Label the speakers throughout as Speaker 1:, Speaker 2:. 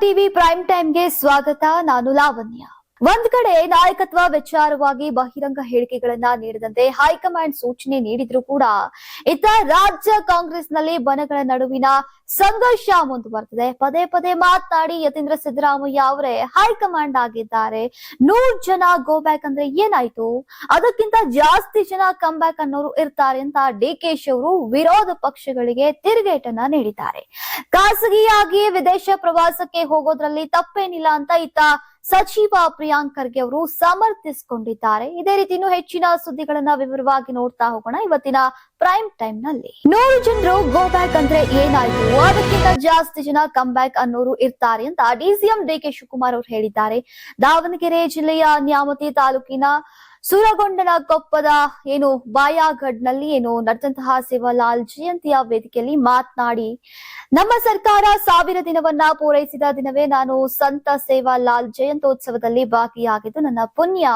Speaker 1: TV prime ಟೈಮ್ಗೆ ಸ್ವಾಗತ. ನಾನು ಲಾವಣ್ಯ. ಒಂದ್ ಕಡೆ ನಾಯಕತ್ವ ವಿಚಾರವಾಗಿ ಬಹಿರಂಗ ಹೇಳಿಕೆಗಳನ್ನ ನೀಡದಂತೆ ಹೈಕಮಾಂಡ್ ಸೂಚನೆ ನೀಡಿದ್ರು ಕೂಡ ಇತ್ತ ರಾಜ್ಯ ಕಾಂಗ್ರೆಸ್ನಲ್ಲಿ ಬನಗಳ ನಡುವಿನ ಸಂಘರ್ಷ ಮುಂದುವರೆದಿದೆ. ಪದೇ ಪದೇ ಮಾತನಾಡಿ ಯತೀಂದ್ರ ಸಿದ್ದರಾಮಯ್ಯ ಅವರೇ ಹೈಕಮಾಂಡ್ ಆಗಿದ್ದಾರೆ. ನೂರ್ ಜನ ಗೋ ಬ್ಯಾಕ್ ಅಂದ್ರೆ ಏನಾಯ್ತು? ಅದಕ್ಕಿಂತ ಜಾಸ್ತಿ ಜನ ಕಮ್ ಬ್ಯಾಕ್ ಅನ್ನೋರು ಇರ್ತಾರೆ ಅಂತ ಡಿ ಕೆ ವಿರೋಧ ಪಕ್ಷಗಳಿಗೆ ತಿರುಗೇಟನ್ನ ನೀಡಿದ್ದಾರೆ. ಖಾಸಗಿಯಾಗಿ ವಿದೇಶ ಪ್ರವಾಸಕ್ಕೆ ಹೋಗೋದ್ರಲ್ಲಿ ತಪ್ಪೇನಿಲ್ಲ ಅಂತ ಇತ್ತ ಸಚಿವ ಪ್ರಿಯಾಂಕ್ ಖರ್ಗೆ ಅವರು ಸಮರ್ಥಿಸಿಕೊಂಡಿದ್ದಾರೆ. ಇದೇ ರೀತಿ ಇನ್ನೂ ಹೆಚ್ಚಿನ ಸುದ್ದಿಗಳನ್ನ ವಿವರವಾಗಿ ನೋಡ್ತಾ ಹೋಗೋಣ ಇವತ್ತಿನ ಪ್ರೈಮ್ ಟೈಮ್ನಲ್ಲಿ ನೂರು ಜನರು ಗೋ ಬ್ಯಾಕ್ ಅಂದ್ರೆ ಏನಾಯ್ತು? ಅದಕ್ಕಿಂತ ಜಾಸ್ತಿ ಜನ ಕಮ್ ಬ್ಯಾಕ್ ಅನ್ನೋರು ಇರ್ತಾರೆ ಅಂತ ಡಿಸಿಎಂ ಡಿ ಕೆ ಶಿವಕುಮಾರ್ ಅವರು ಹೇಳಿದ್ದಾರೆ. ದಾವಣಗೆರೆ ಜಿಲ್ಲೆಯ ನ್ಯಾಮತಿ ತಾಲೂಕಿನ ಸೂರಗೊಂಡನ ಕೊಪ್ಪದ ಏನು ಬಾಯಾಗಢ್ನಲ್ಲಿ ಏನು ನಡೆದಂತಹ ಶಿವಲಾಲ್ ಜಯಂತಿಯ ವೇದಿಕೆಯಲ್ಲಿ ಮಾತನಾಡಿ, ನಮ್ಮ ಸರ್ಕಾರ ಸಾವಿರ ದಿನವನ್ನ ಪೂರೈಸಿದ ದಿನವೇ ನಾನು ಸಂತ ಸೇವಾಲಾಲ್ ಜಯಂತೋತ್ಸವದಲ್ಲಿ ಭಾಗಿಯಾಗಿದ್ದು ನನ್ನ ಪುಣ್ಯ.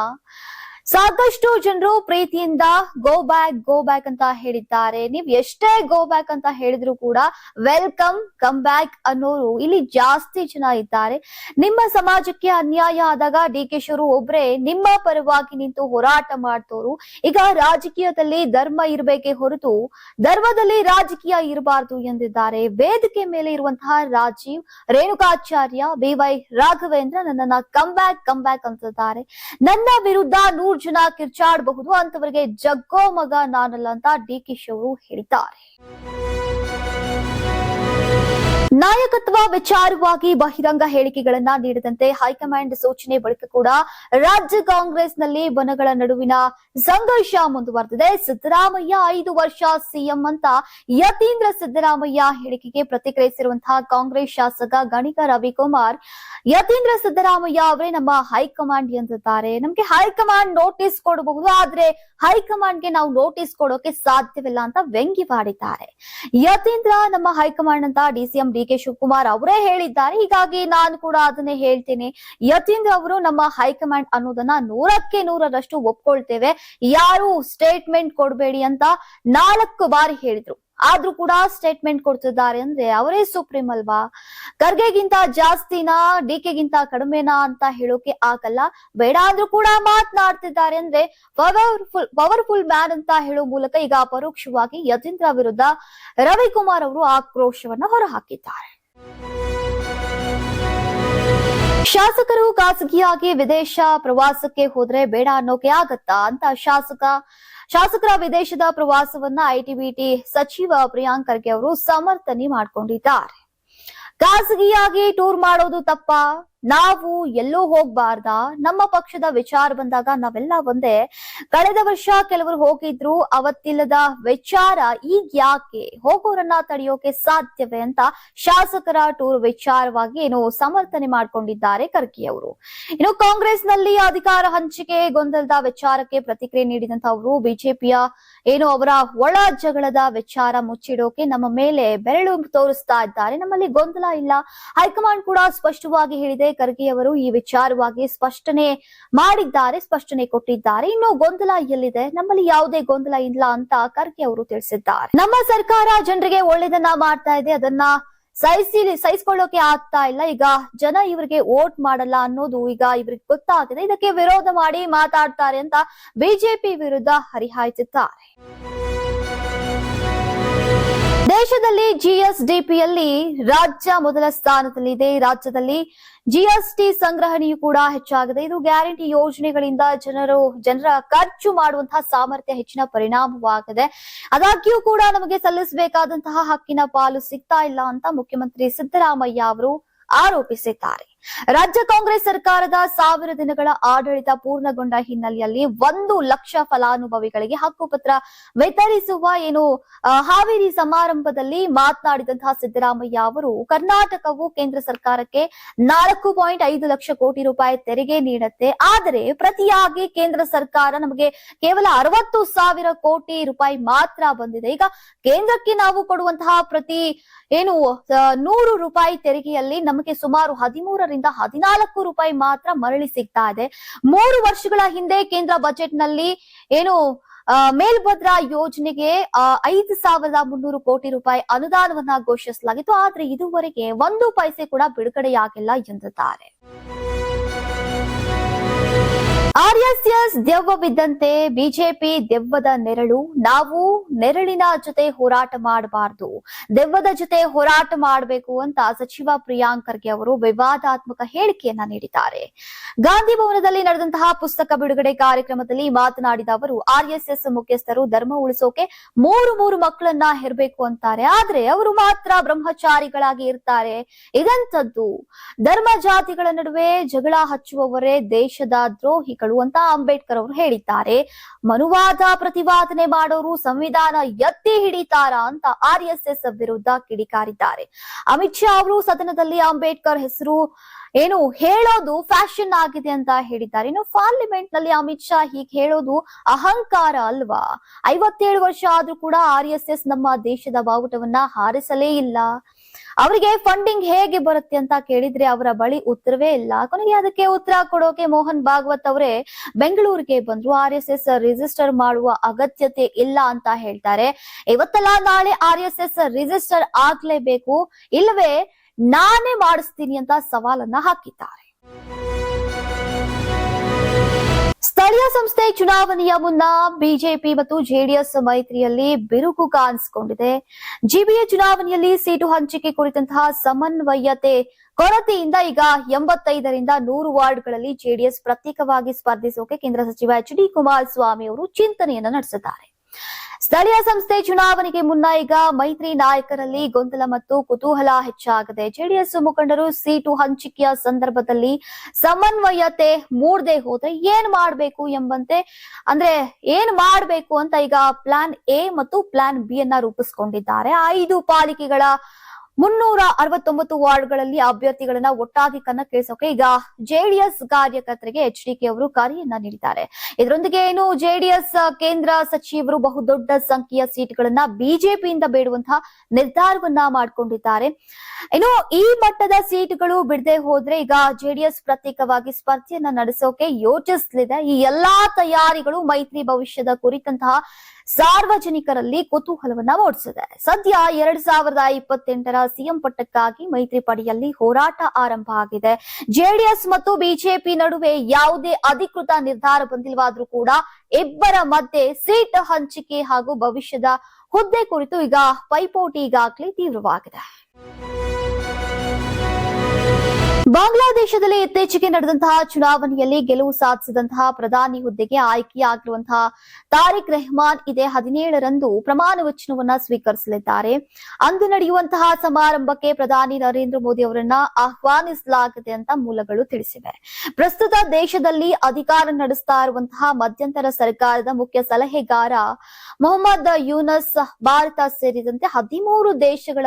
Speaker 1: ಸಾಕಷ್ಟು ಜನರು ಪ್ರೀತಿಯಿಂದ ಗೋ ಬ್ಯಾಕ್ ಗೋ ಬ್ಯಾಕ್ ಅಂತ ಹೇಳಿದ್ದಾರೆ. ನೀವ್ ಎಷ್ಟೇ ಗೋ ಬ್ಯಾಕ್ ಅಂತ ಹೇಳಿದ್ರು ಕೂಡ ವೆಲ್ಕಮ್ ಕಮ್ ಬ್ಯಾಕ್ ಅನ್ನೋರು ಇಲ್ಲಿ ಜಾಸ್ತಿ ಜನ ಇದ್ದಾರೆ. ನಿಮ್ಮ ಸಮಾಜಕ್ಕೆ ಅನ್ಯಾಯ ಆದಾಗ ಡಿ ಕೆ ಶಿವರು ಒಬ್ರೇ ನಿಮ್ಮ ಪರವಾಗಿ ನಿಂತು ಹೋರಾಟ ಮಾಡ್ತೋರು. ಈಗ ರಾಜಕೀಯದಲ್ಲಿ ಧರ್ಮ ಇರಬೇಕೇ ಹೊರತು ಧರ್ಮದಲ್ಲಿ ರಾಜಕೀಯ ಇರಬಾರದು ಎಂದಿದ್ದಾರೆ. ವೇದಿಕೆ ಮೇಲೆ ಇರುವಂತಹ ರಾಜೀವ್, ರೇಣುಕಾಚಾರ್ಯ, ಬಿ ವೈ ರಾಘವೇಂದ್ರ ನನ್ನನ್ನ ಕಮ್ ಬ್ಯಾಕ್ ಕಮ್ ಬ್ಯಾಕ್ ಅಂತಿದ್ದಾರೆ. ನನ್ನ ವಿರುದ್ಧ ನೂರ್ ಜನ ಕಿರ್ಚಾಡಬಹುದು ಅಂತವರಿಗೆ ಜಗ್ಗೋ ಮಗ ನಾನಲ್ಲ ಅಂತ ಡಿ ಕೆ ಶಿ ಅವರು ಹೇಳಿದ್ದಾರೆ. ನಾಯಕತ್ವ ವಿಚಾರವಾಗಿ ಬಹಿರಂಗ ಹೇಳಿಕೆಗಳನ್ನ ನೀಡದಂತೆ ಹೈಕಮಾಂಡ್ ಸೂಚನೆ ಬಳಿಕ ಕೂಡ ರಾಜ್ಯ ಕಾಂಗ್ರೆಸ್ನಲ್ಲಿ ಬನಗಳ ನಡುವಿನ ಸಂಘರ್ಷ ಮುಂದುವರೆದಿದೆ. ಸಿದ್ದರಾಮಯ್ಯ ಐದು ವರ್ಷ ಸಿಎಂ ಅಂತ ಯತೀಂದ್ರ ಸಿದ್ದರಾಮಯ್ಯ ಹೇಳಿಕೆಗೆ ಪ್ರತಿಕ್ರಿಯಿಸಿರುವಂತಹ ಕಾಂಗ್ರೆಸ್ ಶಾಸಕ ಗಣಿಕ ರವಿಕುಮಾರ್, ಯತೀಂದ್ರ ಸಿದ್ದರಾಮಯ್ಯ ಅವರೇ ನಮ್ಮ ಹೈಕಮಾಂಡ್ ಎಂದಿದ್ದಾರೆ. ನಮ್ಗೆ ಹೈಕಮಾಂಡ್ ನೋಟಿಸ್ ಕೊಡಬಹುದು, ಆದ್ರೆ ಹೈಕಮಾಂಡ್ಗೆ ನಾವು ನೋಟಿಸ್ ಕೊಡೋಕೆ ಸಾಧ್ಯವಿಲ್ಲ ಅಂತ ವ್ಯಂಗ್ಯವಾಡಿದ್ದಾರೆ. ಯತೀಂದ್ರ ನಮ್ಮ ಹೈಕಮಾಂಡ್ ಅಂತ ಡಿಸಿಎಂ ಕೆ ಶಿವಕುಮಾರ್ ಅವರೇ ಹೇಳಿದ್ದಾರೆ. ಹೀಗಾಗಿ ನಾನು ಕೂಡ ಅದನ್ನೇ ಹೇಳ್ತೀನಿ. ಯತೀಂದ್ರ ಅವರು ನಮ್ಮ ಹೈಕಮಾಂಡ್ ಅನ್ನೋದನ್ನ ನೂರಕ್ಕೆ ನೂರರಷ್ಟು ಒಪ್ಕೊಳ್ತೇವೆ. ಯಾರು ಸ್ಟೇಟ್ಮೆಂಟ್ ಕೊಡಬೇಡಿ ಅಂತ ನಾಲ್ಕು ಬಾರಿ ಹೇಳಿದ್ರು. ಆದ್ರೂ ಕೂಡ ಸ್ಟೇಟ್ಮೆಂಟ್ ಕೊಡ್ತಿದ್ದಾರೆ ಅಂದ್ರೆ ಅವರೇ ಸುಪ್ರೀಂ ಅಲ್ವಾ? ಖರ್ಗೆಗಿಂತ ಜಾಸ್ತಿನಾ, ಡಿ ಕೆಗಿಂತ ಕಡಿಮೆನಾ ಅಂತ ಹೇಳೋಕೆ ಆಗಲ್ಲ. ಬೇಡ ಆದ್ರೂ ಕೂಡ ಮಾತನಾಡ್ತಿದ್ದಾರೆ ಅಂದ್ರೆ ಪವರ್ಫುಲ್ ಪವರ್ಫುಲ್ ಮ್ಯಾನ್ ಅಂತ ಹೇಳೋ ಮೂಲಕ ಈಗ ಪರೋಕ್ಷವಾಗಿ ಯತೀಂದ್ರ ವಿರುದ್ಧ ರವಿಕುಮಾರ್ ಅವರು ಆಕ್ರೋಶವನ್ನ ಹೊರಹಾಕಿದ್ದಾರೆ. ಶಾಸಕರು ಖಾಸಗಿಯಾಗಿ ವಿದೇಶ ಪ್ರವಾಸಕ್ಕೆ ಹೋದ್ರೆ ಬೇಡ ಅನ್ನೋಕೆ ಆಗತ್ತಾ ಅಂತ ಶಾಸಕ ಶಾಸಕರ ವಿದೇಶದ ಪ್ರವಾಸವನ್ನ ಐಟಿಬಿಟಿ ಸಚಿವ ಪ್ರಿಯಾಂಕ್ ಖರ್ಗೆ ಅವರು ಸಮರ್ಥನೆ ಮಾಡ್ಕೊಂಡಿದ್ದಾರೆ. ಖಾಸಗಿಯಾಗಿ ಟೂರ್ ಮಾಡೋದು ತಪ್ಪ? ನಾವು ಎಲ್ಲೂ ಹೋಗ್ಬಾರ್ದ? ನಮ್ಮ ಪಕ್ಷದ ವಿಚಾರ ಬಂದಾಗ ನಾವೆಲ್ಲ ಒಂದೇ, ಕಳೆದ ವರ್ಷ ಕೆಲವರು ಹೋಗಿದ್ರು, ಅವತ್ತಿಲ್ಲದ ವಿಚಾರ ಈಗ ಯಾಕೆ? ಹೋಗೋರನ್ನ ತಡೆಯೋಕೆ ಸಾಧ್ಯವೇ? ಅಂತ ಶಾಸಕರ ಟೂರ್ ವಿಚಾರವಾಗಿ ಏನು ಸಮರ್ಥನೆ ಮಾಡ್ಕೊಂಡಿದ್ದಾರೆ ಖರ್ಗೆ ಅವರು ಇನ್ನು ಕಾಂಗ್ರೆಸ್ನಲ್ಲಿ ಅಧಿಕಾರ ಹಂಚಿಕೆ ಗೊಂದಲದ ವಿಚಾರಕ್ಕೆ ಪ್ರತಿಕ್ರಿಯೆ ನೀಡಿದಂತ ಅವರು ಬಿಜೆಪಿಯ ಏನು ಅವರ ಒಳ ಜಗಳದ ವಿಚಾರ ಮುಚ್ಚಿಡೋಕೆ ನಮ್ಮ ಮೇಲೆ ಬೆರಳು ತೋರಿಸ್ತಾ ಇದ್ದಾರೆ. ನಮ್ಮಲ್ಲಿ ಗೊಂದಲ ಇಲ್ಲ. ಹೈಕಮಾಂಡ್ ಕೂಡ ಸ್ಪಷ್ಟವಾಗಿ ಹೇಳಿದೆ ಖರ್ಗೆ ಅವರು ಈ ವಿಚಾರವಾಗಿ ಸ್ಪಷ್ಟನೆ ಮಾಡಿದ್ದಾರೆ, ಸ್ಪಷ್ಟನೆ ಕೊಟ್ಟಿದ್ದಾರೆ. ಇನ್ನು ಗೊಂದಲ ಎಲ್ಲಿದೆ? ನಮ್ಮಲ್ಲಿ ಯಾವುದೇ ಗೊಂದಲ ಇಲ್ಲ ಅಂತ ಖರ್ಗೆ ಅವರು ತಿಳಿಸಿದ್ದಾರೆ. ನಮ್ಮ ಸರ್ಕಾರ ಜನರಿಗೆ ಒಳ್ಳೇದನ್ನ ಮಾಡ್ತಾ ಇದೆ, ಅದನ್ನ ಸಹಿಸಿ, ಸಹಿಸ್ಕೊಳ್ಳೋಕೆ ಆಗ್ತಾ ಇಲ್ಲ. ಈಗ ಜನ ಇವರಿಗೆ ವೋಟ್ ಮಾಡಲ್ಲ ಅನ್ನೋದು ಈಗ ಇವ್ರಿಗೆ ಗೊತ್ತಾಗಿದೆ. ಇದಕ್ಕೆ ವಿರೋಧ ಮಾಡಿ ಮಾತಾಡ್ತಾರೆ ಅಂತ ಬಿಜೆಪಿ ವಿರುದ್ಧ ಹರಿಹಾಯ್ತಿದ್ದಾರೆ. ದೇಶದಲ್ಲಿ ಜಿಎಸ್ಡಿಪಿಯಲ್ಲಿ ರಾಜ್ಯ ಮೊದಲ ಸ್ಥಾನದಲ್ಲಿದೆ. ರಾಜ್ಯದಲ್ಲಿ ಜಿಎಸ್ಟಿ ಸಂಗ್ರಹಣೆಯು ಕೂಡ ಹೆಚ್ಚಾಗಿದೆ. ಇದು ಗ್ಯಾರಂಟಿ ಯೋಜನೆಗಳಿಂದ ಜನರು, ಜನರ ಖರ್ಚು ಮಾಡುವಂತಹ ಸಾಮರ್ಥ್ಯ ಹೆಚ್ಚಿನ ಪರಿಣಾಮವಾಗಿದೆ. ಅದಾಗ್ಯೂ ಕೂಡ ನಮಗೆ ಸಲ್ಲಿಸಬೇಕಾದಂತಹ ಹಕ್ಕಿನ ಪಾಲು ಸಿಗ್ತಾ ಇಲ್ಲ ಅಂತ ಮುಖ್ಯಮಂತ್ರಿ ಸಿದ್ದರಾಮಯ್ಯ ಅವರು ಆರೋಪಿಸಿದ್ದಾರೆ. ರಾಜ್ಯ ಕಾಂಗ್ರೆಸ್ ಸರ್ಕಾರದ ಸಾವಿರ ದಿನಗಳ ಆಡಳಿತ ಪೂರ್ಣಗೊಂಡ ಹಿನ್ನೆಲೆಯಲ್ಲಿ ಒಂದು ಲಕ್ಷ ಫಲಾನುಭವಿಗಳಿಗೆ ಹಕ್ಕುಪತ್ರ ವಿತರಿಸುವ ಏನು ಹಾವೇರಿ ಸಮಾರಂಭದಲ್ಲಿ ಮಾತನಾಡಿದಂತಹ ಸಿದ್ದರಾಮಯ್ಯ ಅವರು, ಕರ್ನಾಟಕವು ಕೇಂದ್ರ ಸರ್ಕಾರಕ್ಕೆ ನಾಲ್ಕು ಪಾಯಿಂಟ್ ಐದು ಲಕ್ಷ ಕೋಟಿ ರೂಪಾಯಿ ತೆರಿಗೆ ನೀಡುತ್ತೆ. ಆದರೆ ಪ್ರತಿಯಾಗಿ ಕೇಂದ್ರ ಸರ್ಕಾರ ನಮಗೆ ಕೇವಲ ಅರವತ್ತು ಸಾವಿರ ಕೋಟಿ ರೂಪಾಯಿ ಮಾತ್ರ ಬಂದಿದೆ. ಈಗ ಕೇಂದ್ರಕ್ಕೆ ನಾವು ಕೊಡುವಂತಹ ಪ್ರತಿ, ಏನು ನೂರು ರೂಪಾಯಿ ತೆರಿಗೆಯಲ್ಲಿ ನಮಗೆ ಸುಮಾರು ಹದಿಮೂರರಿಂದ ಹದಿನಾಲ್ಕು ರೂಪಾಯಿ ಮಾತ್ರ ಮರಳಿ ಸಿಗ್ತಾ ಇದೆ. ಮೂರು ವರ್ಷಗಳ ಹಿಂದೆ ಕೇಂದ್ರ ಬಜೆಟ್ನಲ್ಲಿ ಏನು ಮೇಲ್ಭದ್ರಾ ಯೋಜನೆಗೆ ಐದು ಸಾವಿರದ ಮುನ್ನೂರು ಕೋಟಿ ರೂಪಾಯಿ ಅನುದಾನವನ್ನ ಘೋಷಿಸಲಾಗಿತ್ತು. ಆದ್ರೆ ಇದುವರೆಗೆ ಒಂದು ಪೈಸೆ ಕೂಡ ಬಿಡುಗಡೆಯಾಗಿಲ್ಲ ಎಂದಿದ್ದಾರೆ. ಆರ್ಎಸ್ಎಸ್ ದೆವ್ವವಿದ್ದಂತೆ ಬಿಜೆಪಿ ದೆವ್ವದ ನೆರಳು. ನಾವು ನೆರಳಿನ ಜೊತೆ ಹೋರಾಟ ಮಾಡಬಾರದು. ದೆವ್ವದ ಜೊತೆ ಹೋರಾಟ ಮಾಡಬೇಕು ಅಂತ ಸಚಿವ ಪ್ರಿಯಾಂಕ್ ಖರ್ಗೆ ಅವರು ವಿವಾದಾತ್ಮಕ ಹೇಳಿಕೆಯನ್ನ ನೀಡಿದ್ದಾರೆ. ಗಾಂಧಿ ಭವನದಲ್ಲಿ ನಡೆದಂತಹ ಪುಸ್ತಕ ಬಿಡುಗಡೆ ಕಾರ್ಯಕ್ರಮದಲ್ಲಿ ಮಾತನಾಡಿದ ಅವರು, ಆರ್ಎಸ್ಎಸ್ ಮುಖ್ಯಸ್ಥರು ಧರ್ಮ ಉಳಿಸೋಕೆ ಮೂರು ಮೂರು ಮಕ್ಕಳನ್ನ ಹೆರಬೇಕು ಅಂತಾರೆ. ಆದ್ರೆ ಅವರು ಮಾತ್ರ ಬ್ರಹ್ಮಚಾರಿಗಳಾಗಿ ಇರ್ತಾರೆ. ಇದಂಥದ್ದು. ಧರ್ಮ ಜಾತಿಗಳ ನಡುವೆ ಜಗಳ ಹಚ್ಚುವವರೇ ದೇಶದ ದ್ರೋಹಿಗಳು. ಅಂತ ಅಂಬೇಡ್ಕರ್ ಅವರು ಹೇಳಿದ್ದಾರೆ. ಮನುವಾದ ಪ್ರತಿವಾದನೆ ಮಾಡೋರು ಸಂವಿಧಾನ ಎತ್ತಿ ಹಿಡಿತಾರ ಅಂತ ಆರ್ ಎಸ್ ಎಸ್ ವಿರುದ್ಧ ಕಿಡಿಕಾರಿದ್ದಾರೆ. ಅಮಿತ್ ಶಾ ಅವರು ಸದನದಲ್ಲಿ ಅಂಬೇಡ್ಕರ್ ಹೆಸರು ಏನು ಹೇಳೋದು ಫ್ಯಾಷನ್ ಆಗಿದೆ ಅಂತ ಹೇಳಿದ್ದಾರೆ. ಇನ್ನು ಪಾರ್ಲಿಮೆಂಟ್ನಲ್ಲಿ ಅಮಿತ್ ಶಾ ಹೀಗೆ ಹೇಳೋದು ಅಹಂಕಾರ ಅಲ್ವಾ? ಐವತ್ತೇಳು ವರ್ಷ ಆದ್ರೂ ಕೂಡ ಆರ್ ಎಸ್ ಎಸ್ ನಮ್ಮ ದೇಶದ ಬಾವುಟವನ್ನ ಹಾರಿಸಲೇ ಇಲ್ಲ. ಅವರಿಗೆ ಫಂಡಿಂಗ್ ಹೇಗೆ ಬರುತ್ತೆ ಅಂತ ಕೇಳಿದ್ರೆ ಅವರ ಬಳಿ ಉತ್ತರವೇ ಇಲ್ಲ. ಕೊನೆಗೆ ಅದಕ್ಕೆ ಉತ್ತರ ಕೊಡೋಕೆ ಮೋಹನ್ ಭಾಗವತ್ ಅವರೇ, ಬೆಂಗಳೂರಿಗೆ ಬಂದ್ರು. ಆರ್ ಎಸ್ ಎಸ್ ರಿಜಿಸ್ಟರ್ ಮಾಡುವ ಅಗತ್ಯತೆ ಇಲ್ಲ ಅಂತ ಹೇಳ್ತಾರೆ. ಇವತ್ತಲ್ಲ ನಾಳೆ ಆರ್ ಎಸ್ ಎಸ್ ರಿಜಿಸ್ಟರ್ ಆಗ್ಲೇಬೇಕು. ಇಲ್ಲವೇ ನಾನೇ ಮಾಡಿಸ್ತೀನಿ ಅಂತ ಸವಾಲನ್ನ ಹಾಕಿದ್ದಾರೆ. ಸ್ಥಳೀಯ ಸಂಸ್ಥೆ ಚುನಾವಣೆಯ ಮುನ್ನ ಬಿಜೆಪಿ ಮತ್ತು ಜೆಡಿಎಸ್ ಮೈತ್ರಿಯಲ್ಲಿ ಬಿರುಕು ಕಾಣಿಸಿಕೊಂಡಿದೆ. ಜಿಬಿಎ ಚುನಾವಣೆಯಲ್ಲಿ ಸೀಟು ಹಂಚಿಕೆ ಕುರಿತಂತಹ ಸಮನ್ವಯತೆ ಕೊರತೆಯಿಂದ ಈಗ ಎಂಬತ್ತೈದರಿಂದ ನೂರು ವಾರ್ಡ್ಗಳಲ್ಲಿ ಜೆಡಿಎಸ್ ಪ್ರತ್ಯೇಕವಾಗಿ ಸ್ಪರ್ಧಿಸೋಕೆ ಕೇಂದ್ರ ಸಚಿವ ಎಚ್ ಡಿ ಕುಮಾರಸ್ವಾಮಿ ಅವರು ಚಿಂತನೆಯನ್ನು ನಡೆಸಿದ್ದಾರೆ. ಸ್ಥಳೀಯ ಸಂಸ್ಥೆ ಚುನಾವಣೆಗೆ ಮುನ್ನ ಈಗ ಮೈತ್ರಿ ನಾಯಕರಲ್ಲಿ ಗೊಂದಲ ಮತ್ತು ಕುತೂಹಲ ಹೆಚ್ಚಾಗಿದೆ. ಜೆಡಿಎಸ್ ಮುಖಂಡರು ಸೀಟು ಹಂಚಿಕೆಯ ಸಂದರ್ಭದಲ್ಲಿ ಸಮನ್ವಯತೆ ಮೂಡದೆ ಹೋದ್ರೆ ಏನ್ ಮಾಡ್ಬೇಕು ಎಂಬಂತೆ, ಅಂದ್ರೆ ಏನ್ ಮಾಡ್ಬೇಕು ಅಂತ ಈಗ ಪ್ಲಾನ್ ಎ ಮತ್ತು ಪ್ಲಾನ್ ಬಿ ಅನ್ನ ರೂಪಿಸಿಕೊಂಡಿದ್ದಾರೆ. ಐದು ಪಾಲಿಕೆಗಳ ಮುನ್ನೂರ ಅರವತ್ತೊಂಬತ್ತು ವಾರ್ಡ್ಗಳಲ್ಲಿ ಅಭ್ಯರ್ಥಿಗಳನ್ನ ಒಟ್ಟಾಗಿ ಕಣಕ್ಕಿಳಿಸೋಕೆ ಈಗ ಜೆಡಿಎಸ್ ಕಾರ್ಯಕರ್ತರಿಗೆ ಎಚ್ ಡಿ ಕೆ ಅವರು ಕರೆಯನ್ನ ನೀಡಿದ್ದಾರೆ. ಇದರೊಂದಿಗೆ ಏನು ಜೆಡಿಎಸ್ ಕೇಂದ್ರ ಸಚಿವರು ಬಹುದೊಡ್ಡ ಸಂಖ್ಯೆಯ ಸೀಟ್ಗಳನ್ನ ಬಿಜೆಪಿಯಿಂದ ಬೇಡುವಂತಹ ನಿರ್ಧಾರವನ್ನ ಮಾಡಿಕೊಂಡಿದ್ದಾರೆ. ಇನ್ನು ಈ ಮಟ್ಟದ ಸೀಟ್ಗಳು ಬಿಡದೆ ಹೋದ್ರೆ ಈಗ ಜೆಡಿಎಸ್ ಪ್ರತ್ಯೇಕವಾಗಿ ಸ್ಪರ್ಧೆಯನ್ನ ನಡೆಸೋಕೆ ಯೋಚಿಸಲಿದೆ. ಈ ಎಲ್ಲಾ ತಯಾರಿಗಳು ಮೈತ್ರಿ ಭವಿಷ್ಯದ ಕುರಿತಂತಹ ಸಾರ್ವಜನಿಕರಲ್ಲಿ ಕುತೂಹಲವನ್ನ ಮೂಡಿಸಿದೆ. ಸದ್ಯ ಎರಡ್ ಸಾವಿರದ ಇಪ್ಪತ್ತೆಂಟರ ಸಿಎಂ ಪಟ್ಟಕ್ಕಾಗಿ ಮೈತ್ರಿ ಪಡೆಯಲ್ಲಿ ಹೋರಾಟ ಆರಂಭ ಆಗಿದೆ. ಜೆಡಿಎಸ್ ಮತ್ತು ಬಿಜೆಪಿ ನಡುವೆ ಯಾವುದೇ ಅಧಿಕೃತ ನಿರ್ಧಾರ ಬಂದಿಲ್ವಾದ್ರೂ ಕೂಡ ಇಬ್ಬರ ಮಧ್ಯೆ ಸೀಟ್ ಹಂಚಿಕೆ ಹಾಗೂ ಭವಿಷ್ಯದ ಹುದ್ದೆ ಕುರಿತು ಈಗ ಪೈಪೋಟಿ ಈಗಾಗಲೇ ತೀವ್ರವಾಗಿದೆ. ಬಾಂಗ್ಲಾದೇಶದಲ್ಲಿ ಇತ್ತೀಚೆಗೆ ನಡೆದಂತಹ ಚುನಾವಣೆಯಲ್ಲಿ ಗೆಲುವು ಸಾಧಿಸಿದಂತಹ ಪ್ರಧಾನಿ ಹುದ್ದೆಗೆ ಆಯ್ಕೆಯಾಗಿರುವಂತಹ ತಾರಿಕ್ ರೆಹಮಾನ್ ಇದೇ ಹದಿನೇಳರಂದು ಪ್ರಮಾಣ ವಚನವನ್ನ ಸ್ವೀಕರಿಸಲಿದ್ದಾರೆ. ಅಂದು ನಡೆಯುವಂತಹ ಸಮಾರಂಭಕ್ಕೆ ಪ್ರಧಾನಿ ನರೇಂದ್ರ ಮೋದಿ ಅವರನ್ನ ಆಹ್ವಾನಿಸಲಾಗಿದೆ ಅಂತ ಮೂಲಗಳು ತಿಳಿಸಿವೆ. ಪ್ರಸ್ತುತ ದೇಶದಲ್ಲಿ ಅಧಿಕಾರ ನಡೆಸ್ತಾ ಇರುವಂತಹ ಮಧ್ಯಂತರ ಸರ್ಕಾರದ ಮುಖ್ಯ ಸಲಹೆಗಾರ ಮೊಹಮ್ಮದ್ ಯೂನಸ್ ಭಾರತ ಸೇರಿದಂತೆ ಹದಿಮೂರು ದೇಶಗಳ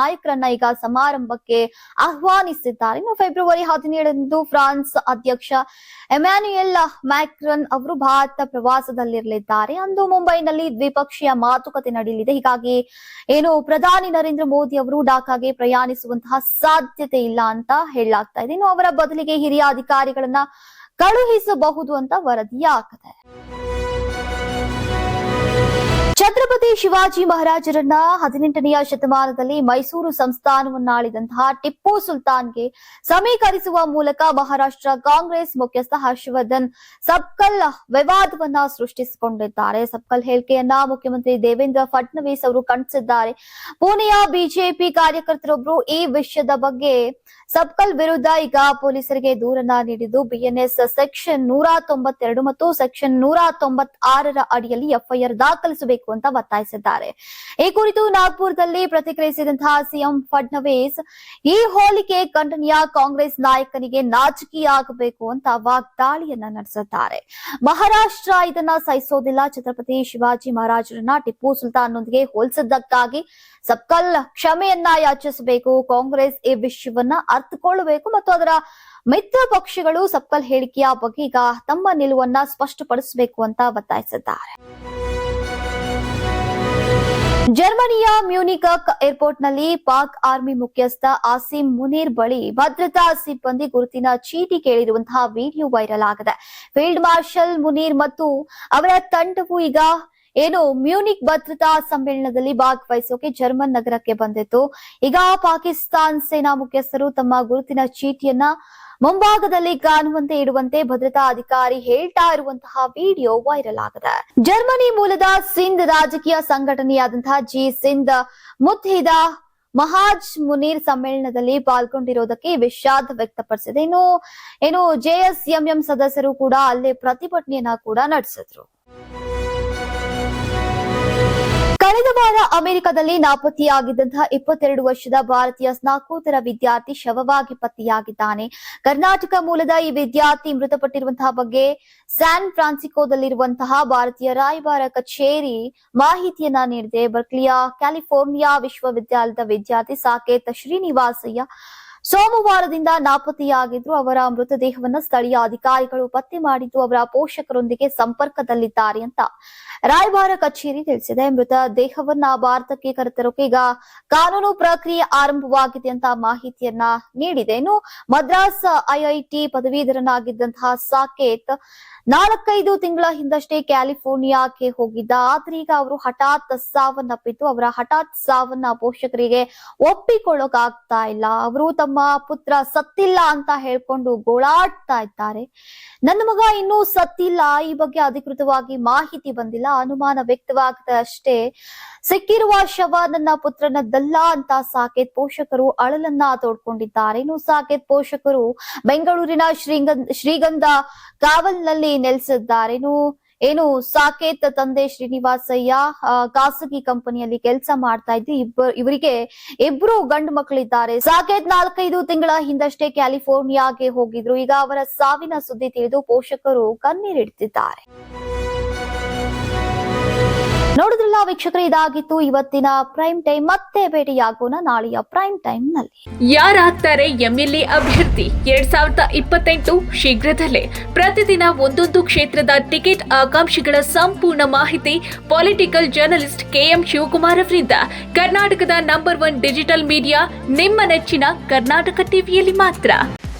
Speaker 1: ನಾಯಕರನ್ನ ಈಗ ಸಮಾರಂಭಕ್ಕೆ ಆಹ್ವಾನಿಸಿದ್ದಾರೆ. ಫೆಬ್ರವರಿ ಹದಿನೇಳರಂದು ಫ್ರಾನ್ಸ್ ಅಧ್ಯಕ್ಷ ಎಮ್ಯಾನ್ಯುಯಲ್ ಮ್ಯಾಕ್ರನ್ ಅವರು ಭಾರತ ಪ್ರವಾಸದಲ್ಲಿರಲಿದ್ದಾರೆ. ಅಂದು ಮುಂಬೈನಲ್ಲಿ ದ್ವಿಪಕ್ಷೀಯ ಮಾತುಕತೆ ನಡೆಯಲಿದೆ. ಹೀಗಾಗಿ ಏನು ಪ್ರಧಾನಿ ನರೇಂದ್ರ ಮೋದಿ ಅವರು ಢಾಕಾಗೆ ಪ್ರಯಾಣಿಸುವಂತಹ ಸಾಧ್ಯತೆ ಇಲ್ಲ ಅಂತ ಹೇಳಲಾಗ್ತಾ ಇದೆ. ಇನ್ನು ಅವರ ಬದಲಿಗೆ ಹಿರಿಯ ಅಧಿಕಾರಿಗಳನ್ನ ಕಳುಹಿಸಬಹುದು ಅಂತ ವರದಿಯಾಗಿದೆ ಛತ್ರಪತಿ ಶಿವಾಜಿ ಮಹಾರಾಜರನ್ನ ಹದಿನೆಂಟನೆಯ ಶತಮಾನದಲ್ಲಿ ಮೈಸೂರು ಸಂಸ್ಥಾನವನ್ನಾಳಿದಂತಹ ಟಿಪ್ಪು ಸುಲ್ತಾನ್ಗೆ ಸಮೀಕರಿಸುವ ಮೂಲಕ ಮಹಾರಾಷ್ಟ್ರ ಕಾಂಗ್ರೆಸ್ ಮುಖ್ಯಸ್ಥ ಹರ್ಷವರ್ಧನ್ ಸಬ್ಕಲ್ ವಿವಾದವನ್ನ ಸೃಷ್ಟಿಸಿಕೊಂಡಿದ್ದಾರೆ. ಸಬ್ಕಲ್ ಹೇಳಿಕೆಯನ್ನ ಮುಖ್ಯಮಂತ್ರಿ ದೇವೇಂದ್ರ ಫಡ್ನವೀಸ್ ಅವರು ಖಂಡಿಸಿದ್ದಾರೆ. ಪುಣೆಯ ಬಿಜೆಪಿ ಕಾರ್ಯಕರ್ತರೊಬ್ಬರು ಈ ವಿಷಯದ ಬಗ್ಗೆ ಸಬ್ಕಲ್ ವಿರುದ್ಧ ಈಗ ಪೊಲೀಸರಿಗೆ ದೂರನ್ನ ನೀಡಿದ್ದು, ಬಿಎನ್ಎಸ್ ಸೆಕ್ಷನ್ ನೂರ ತೊಂಬತ್ತೆರಡು ಮತ್ತು ಸೆಕ್ಷನ್ ನೂರ ತೊಂಬತ್ ಆರರ ಅಡಿಯಲ್ಲಿ ಎಫ್ಐಆರ್ ದಾಖಲಿಸಬೇಕು. ಅಂತ ಒತ್ತಾಯಿಸಿದ್ದಾರೆ. ಈ ಕುರಿತು ನಾಗ್ಪುರದಲ್ಲಿ ಪ್ರತಿಕ್ರಿಯಿಸಿದಂತಹ ಸಿಎಂ ಫಡ್ನವೀಸ್, ಈ ಹೋಲಿಕೆ ಖಂಡನೀಯ ಕಾಂಗ್ರೆಸ್ ನಾಯಕನಿಗೆ ನಾಚಿಕೆಯಾಗಬೇಕು ಅಂತ ವಾಗ್ದಾಳಿಯನ್ನ ನಡೆಸಿದ್ದಾರೆ ಮಹಾರಾಷ್ಟ್ರ ಇದನ್ನ ಸಹಿಸೋದಿಲ್ಲ. ಛತ್ರಪತಿ ಶಿವಾಜಿ ಮಹಾರಾಜರನ್ನ ಟಿಪ್ಪು ಸುಲ್ತಾನ್ನೊಂದಿಗೆ ಹೋಲಿಸಿದ್ದಕ್ಕಾಗಿ ಸಬ್ಕಲ್ ಕ್ಷಮೆಯನ್ನ ಯಾಚಿಸಬೇಕು. ಕಾಂಗ್ರೆಸ್ ಈ ವಿಷಯವನ್ನ ಅರ್ಥಕೊಳ್ಳಬೇಕು ಮತ್ತು ಅದರ ಮಿತ್ರ ಪಕ್ಷಗಳು ಸಬ್ಕಲ್ ಹೇಳಿಕೆಯ ಬಗ್ಗೆ ತಮ್ಮ ನಿಲುವನ್ನ ಸ್ಪಷ್ಟಪಡಿಸಬೇಕು ಅಂತ ಒತ್ತಾಯಿಸಿದ್ದಾರೆ. ಜರ್ಮನಿಯ ಮ್ಯೂನಿಕ್ ಏರ್ಪೋರ್ಟ್ನಲ್ಲಿ ಪಾಕ್ ಆರ್ಮಿ ಮುಖ್ಯಸ್ಥ ಆಸಿಂ ಮುನೀರ್ ಬಳಿ ಭದ್ರತಾ ಸಿಬ್ಬಂದಿ ಗುರುತಿನ ಚೀಟಿ ಕೇಳಿರುವಂತಹ ವಿಡಿಯೋ ವೈರಲ್ ಆಗಿದೆ. ಫೀಲ್ಡ್ ಮಾರ್ಷಲ್ ಮುನೀರ್ ಮತ್ತು ಅವರ ತಂಡವು ಈಗ ಏನು ಮ್ಯೂನಿಕ್ ಭದ್ರತಾ ಸಮ್ಮೇಳನದಲ್ಲಿ ಭಾಗವಹಿಸೋಕೆ ಜರ್ಮನ್ ನಗರಕ್ಕೆ ಬಂದಿತ್ತು. ಈಗ ಪಾಕಿಸ್ತಾನ್ ಸೇನಾ ಮುಖ್ಯಸ್ಥರು ತಮ್ಮ ಗುರುತಿನ ಚೀಟಿಯನ್ನ ಮುಂಭಾಗದಲ್ಲಿ ಕಾಣುವಂತೆ ಇಡುವಂತೆ ಭದ್ರತಾ ಅಧಿಕಾರಿ ಹೇಳ್ತಾ ಇರುವಂತಹ ವಿಡಿಯೋ ವೈರಲ್ ಆಗಿದೆ. ಜರ್ಮನಿ ಮೂಲದ ಸಿಂಧ್ ರಾಜಕೀಯ ಸಂಘಟನೆಯಾದಂತಹ ಜಿ ಸಿಂಧ್ ಮುತ್ತಿದ ಮಹಾಜ್ ಮುನೀರ್ ಸಮ್ಮೇಳನದಲ್ಲಿ ಪಾಲ್ಗೊಂಡಿರೋದಕ್ಕೆ ವಿಷಾದ ವ್ಯಕ್ತಪಡಿಸಿದೆ. ಇನ್ನು ಏನು ಜೆಎಸ್ಎಂಎಂ ಸದಸ್ಯರು ಕೂಡ ಅಲ್ಲೇ ಪ್ರತಿಭಟನೆಯನ್ನ ಕೂಡ ನಡೆಸಿದ್ರು. ಕಳೆದ ವಾರ ಅಮೆರಿಕದಲ್ಲಿ ನಾಪತ್ತೆಯಾಗಿದ್ದಂತಹ ಇಪ್ಪತ್ತೆರಡು ವರ್ಷದ ಭಾರತೀಯ ಸ್ನಾಕೋತ್ತರ ವಿದ್ಯಾರ್ಥಿ ಶವವಾಗಿ ಪತ್ತೆಯಾಗಿದ್ದಾನೆ. ಕರ್ನಾಟಕ ಮೂಲದ ಈ ವಿದ್ಯಾರ್ಥಿ ಮೃತಪಟ್ಟಿರುವಂತಹ ಬಗ್ಗೆ ಸ್ಯಾನ್ ಫ್ರಾನ್ಸಿಕೋದಲ್ಲಿರುವಂತಹ ಭಾರತೀಯ ರಾಯಭಾರ ಕಚೇರಿ ಮಾಹಿತಿಯನ್ನ ನೀಡಿದೆ. ಬರ್ಕ್ಲಿಯಾ ಕ್ಯಾಲಿಫೋರ್ನಿಯಾ ವಿಶ್ವವಿದ್ಯಾಲಯದ ವಿದ್ಯಾರ್ಥಿ ಸಾಕೇತ್ ಶ್ರೀನಿವಾಸಯ್ಯ ಸೋಮವಾರದಿಂದ ನಾಪತ್ತೆಯಾಗಿದ್ರು ಅವರ ಮೃತದೇಹವನ್ನು ಸ್ಥಳೀಯ ಅಧಿಕಾರಿಗಳು ಪತ್ತೆ ಮಾಡಿದ್ದು ಅವರ ಪೋಷಕರೊಂದಿಗೆ ಸಂಪರ್ಕದಲ್ಲಿದ್ದಾರೆ ಅಂತ ರಾಯಭಾರ ಕಚೇರಿ ತಿಳಿಸಿದೆ. ಮೃತ ದೇಹವನ್ನ ಭಾರತಕ್ಕೆ ಕರೆತರೋಕೆ ಈಗ ಕಾನೂನು ಪ್ರಕ್ರಿಯೆ ಆರಂಭವಾಗಿದೆ ಅಂತ ಮಾಹಿತಿಯನ್ನ ನೀಡಿದೆ. ಇನ್ನು ಮದ್ರಾಸ್ ಐಐಟಿ ಪದವೀಧರನಾಗಿದ್ದಂತಹ ಸಾಕೇತ್ ನಾಲ್ಕೈದು ತಿಂಗಳ ಹಿಂದಷ್ಟೇ ಕ್ಯಾಲಿಫೋರ್ನಿಯಾಕ್ಕೆ ಹೋಗಿದ್ದ. ಆದ್ರೆ ಈಗ ಅವರು ಹಠಾತ್ ಸಾವನ್ನಪ್ಪಿದ್ದು ಅವರ ಹಠಾತ್ ಸಾವನ್ನ ಪೋಷಕರಿಗೆ ಒಪ್ಪಿಕೊಳ್ಳೋಕಾಗ್ತಾ ಇಲ್ಲ. ಅವರು ತಮ್ಮ ಪುತ್ರ ಸತ್ತಿಲ್ಲ ಅಂತ ಹೇಳ್ಕೊಂಡು ಗೋಳಾಡ್ತಾ ಇದ್ದಾರೆ. ನನ್ನ ಮಗ ಇನ್ನೂ ಸತ್ತಿಲ್ಲ. ಈ ಬಗ್ಗೆ ಅಧಿಕೃತವಾಗಿ ಮಾಹಿತಿ ಬಂದಿಲ್ಲ. ಅನುಮಾನ ವ್ಯಕ್ತವಾಗದ ಅಷ್ಟೇ. ಸಿಕ್ಕಿರುವ ಶವ ನನ್ನ ಪುತ್ರನದ್ದಲ್ಲ ಅಂತ ಸಾಕೇತ್ ಪೋಷಕರು ಅಳಲನ್ನ ತೋಡ್ಕೊಂಡಿದ್ದಾರೆ. ಇನ್ನು ಸಾಕೇತ್ ಪೋಷಕರು ಬೆಂಗಳೂರಿನ ಶ್ರೀಗಂಧ ಶ್ರೀಗಂಧ ಕಾವಲ್ನಲ್ಲಿ ನೆಲೆಸಿದ್ದಾರೆ. ಇನ್ನು ಏನು ಸಾಕೇತ್ ತಂದೆ ಶ್ರೀನಿವಾಸಯ್ಯ ಖಾಸಗಿ ಕಂಪನಿಯಲ್ಲಿ ಕೆಲಸ ಮಾಡ್ತಾ ಇದ್ದು. ಇಬ್ಬ, ಇವರಿಗೆ ಇಬ್ರು ಗಂಡು ಮಕ್ಕಳಿದ್ದಾರೆ ಸಾಕೇತ್ ನಾಲ್ಕೈದು ತಿಂಗಳ ಹಿಂದಷ್ಟೇ ಕ್ಯಾಲಿಫೋರ್ನಿಯಾಗೆ ಹೋಗಿದ್ರು. ಈಗ ಅವರ ಸಾವಿನ ಸುದ್ದಿ ತಿಳಿದು ಪೋಷಕರು ಕಣ್ಣೀರಿಡ್ತಿದ್ದಾರೆ. ನೋಡಿದ್ರಲ್ಲ ವೀಕ್ಷಕರು, ಇದಾಗಿತ್ತು ಇವತ್ತಿನ ಪ್ರೈಮ್ ಟೈಮ್ ಮತ್ತೆ ಭೇಟಿಯಾಗೋಣ ನಾಳೆಯ ಪ್ರೈಮ್ ಟೈಮ್ನಲ್ಲಿ.
Speaker 2: ಯಾರಾಗ್ತಾರೆ ಎಂಎಲ್ಎ ಅಭ್ಯರ್ಥಿ? ಎರಡ್ ಸಾವಿರದ ಇಪ್ಪತ್ತೆಂಟು ಶೀಘ್ರದಲ್ಲೇ. ಪ್ರತಿದಿನ ಒಂದೊಂದು ಕ್ಷೇತ್ರದ ಟಿಕೆಟ್ ಆಕಾಂಕ್ಷಿಗಳ ಸಂಪೂರ್ಣ ಮಾಹಿತಿ ಪೊಲಿಟಿಕಲ್ ಜರ್ನಲಿಸ್ಟ್ ಕೆಎಂ ಶಿವಕುಮಾರ್ ಅವರಿಂದ. ಕರ್ನಾಟಕದ ನಂಬರ್ ಒನ್ ಡಿಜಿಟಲ್ ಮೀಡಿಯಾ ನಿಮ್ಮ ನೆಚ್ಚಿನ ಕರ್ನಾಟಕ ಟಿವಿಯಲ್ಲಿ ಮಾತ್ರ.